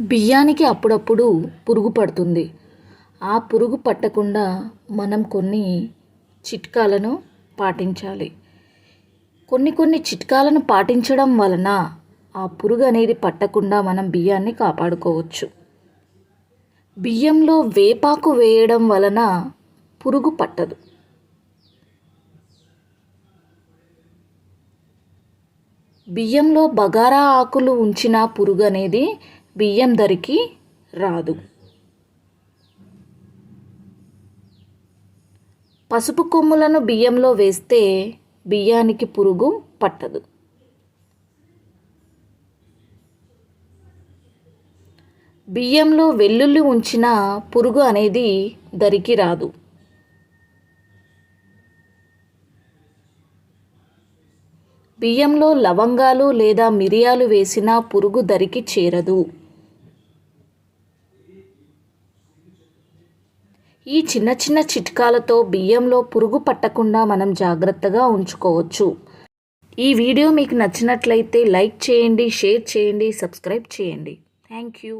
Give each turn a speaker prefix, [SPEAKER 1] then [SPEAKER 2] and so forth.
[SPEAKER 1] బియ్యానికి అప్పుడప్పుడు పురుగు పడుతుంది. ఆ పురుగు పట్టకుండా మనం కొన్ని చిట్కాలను పాటించాలి. కొన్ని కొన్ని చిట్కాలను పాటించడం వలన ఆ పురుగు అనేది పట్టకుండా మనం బియ్యాన్ని కాపాడుకోవచ్చు. బియ్యంలో వేపాకు వేయడం వలన పురుగు పట్టదు. బియ్యంలో బగారా ఆకులు ఉంచిన పురుగు అనేది బియ్యం ధరికి రాదు. పసుపు కొమ్ములను బియ్యంలో వేస్తే బియ్యానికి పురుగు పట్టదు. బియ్యంలో వెల్లుల్లి ఉంచిన పురుగు అనేది దరికి రాదు. బియ్యంలో లవంగాలు లేదా మిరియాలు వేసిన పురుగు దరికి చేరదు. ఈ చిన్న చిన్న చిట్కాలతో బియ్యంలో పురుగు పట్టకుండా మనం జాగ్రత్తగా ఉంచుకోవచ్చు. ఈ వీడియో మీకు నచ్చినట్లయితే లైక్ చేయండి షేర్ చేయండి సబ్స్క్రైబ్ చేయండి. Thank you.